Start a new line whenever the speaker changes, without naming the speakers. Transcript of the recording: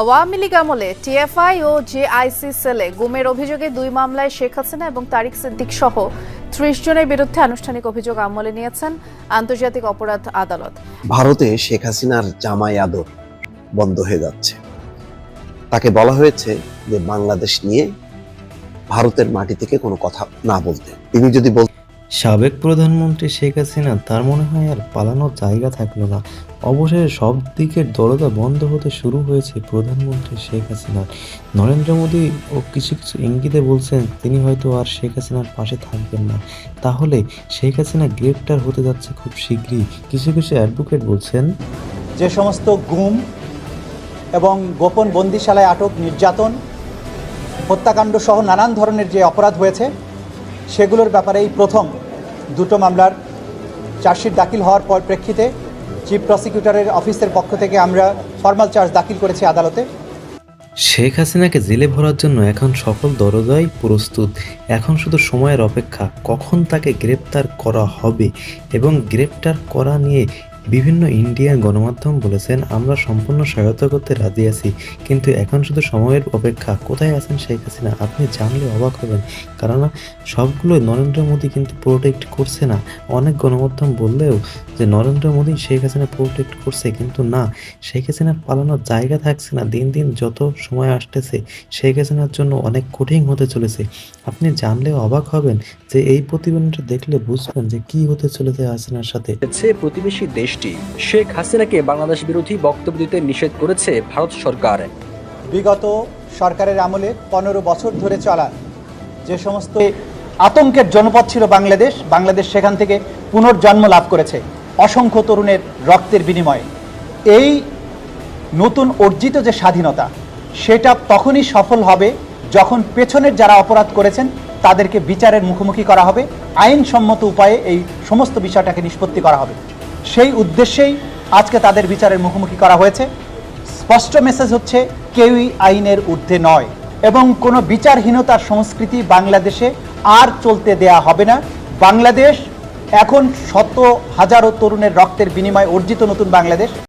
আওয়ামী লীগ আমলে টিএফআই ও জেআইসি সেলে গুমের অভিযোগে দুই মামলায় শেখ হাসিনা এবং তারিক সিদ্দিক সহ ত্রিশ জনের বিরুদ্ধে আনুষ্ঠানিক অভিযোগ আমলে নিয়েছেন আন্তর্জাতিক অপরাধ আদালত।
ভারতে শেখ হাসিনার জামাই আদর বন্ধ হয়ে যাচ্ছে। তাকে বলা হয়েছে যে বাংলাদেশ নিয়ে ভারতের মাটি থেকে কোনো কথা না বলতে। তিনি যদি বল
সাবেক প্রধানমন্ত্রী শেখ হাসিনা, তার মনে হয় আর পালানোর জায়গা থাকল না। অবশেষে সব দিকের দরজা বন্ধ হতে শুরু হয়েছে প্রধানমন্ত্রী শেখ হাসিনার। নরেন্দ্র মোদী ও কিছু কিছু ইঙ্গিতে বলছেন, তিনি হয়তো আর শেখ হাসিনার পাশে থাকবেন না। তাহলে শেখ হাসিনা গ্রেপ্তার হতে যাচ্ছে খুব শীঘ্রই। কিছু কিছু অ্যাডভোকেট বলছেন,
যে সমস্ত গুম এবং গোপন বন্দিশালায় আটক নির্যাতন, হত্যাকাণ্ড সহ নানান ধরনের যে অপরাধ হয়েছে, সেগুলোর ব্যাপারে এই প্রথম দুটো মামলার চার্জশিট দাখিল হওয়ার পর প্রেক্ষিতে চিফ প্রসিকিউটরের অফিসের পক্ষ থেকে আমরা ফর্মাল চার্জ দাখিল করেছি আদালতে।
শেখ হাসিনাকে জেলে ভরার জন্য এখন সকল দরজাই প্রস্তুত। এখন শুধু সময়ের অপেক্ষা, কখন তাকে গ্রেপ্তার করা হবে এবং গ্রেপ্তার করা নিয়ে বিভিন্ন ইন্ডিয়ান গণমাধ্যম বলেছেন, আমরা সম্পূর্ণ সহায়তা করতে রাজি আছি, কিন্তু এখন শুধু সময়ের অপেক্ষা। কোথায় আছেন শেখ হাসিনা? আপনি জানলে অবাক হবেন। কারণ সবগুলো নরেন্দ্র মোদী কিন্তু প্রোটেক্ট করছে না। অনেক গণমাধ্যম বললেও যে, নরেন্দ্র মোদী শেখ হাসিনা প্রোটেক্ট করছে, কিন্তু না। শেখ হাসিনার পালানোর জায়গা থাকছে না। দিন দিন যত সময় আসতেছে, শেখ হাসিনার জন্য অনেক কঠিন হতে চলেছে। আপনি জানলে অবাক হবেন যে, এই প্রতিবেদনটা দেখলে বুঝবেন যে, কি হতে চলেছে হাসিনার সাথে।
প্রতিবেশী দেশটি। শেখ হাসিনাকে বাংলাদেশ বিরোধী বক্তব্য দিতে নিষেধ করেছে ভারত সরকার।
বিগত সরকারের আমলে পনেরো বছর ধরে চলা যে সমস্ত আতঙ্কের জনপদ ছিল বাংলাদেশ বাংলাদেশ সেখান থেকে পুনর্জন্ম লাভ করেছে অসংখ্য তরুণের রক্তের বিনিময়ে। এই নতুন অর্জিত যে স্বাধীনতা, সেটা তখনই সফল হবে যখন পেছনের যারা অপরাধ করেছেন, তাদেরকে বিচারের মুখোমুখি করা হবে। আইনসম্মত উপায়ে এই সমস্ত বিষয়টাকে নিষ্পত্তি করা হবে। সেই উদ্দেশ্যেই আজকে তাদের বিচারের মুখোমুখি করা হয়েছে। স্পষ্ট মেসেজ হচ্ছে, কেউই আইনের ঊর্ধ্বে নয় এবং কোনো বিচারহীনতার সংস্কৃতি বাংলাদেশে আর চলতে দেয়া হবে না। বাংলাদেশ এখন শত হাজারো তরুণের রক্তের বিনিময়ে অর্জিত নতুন বাংলাদেশ।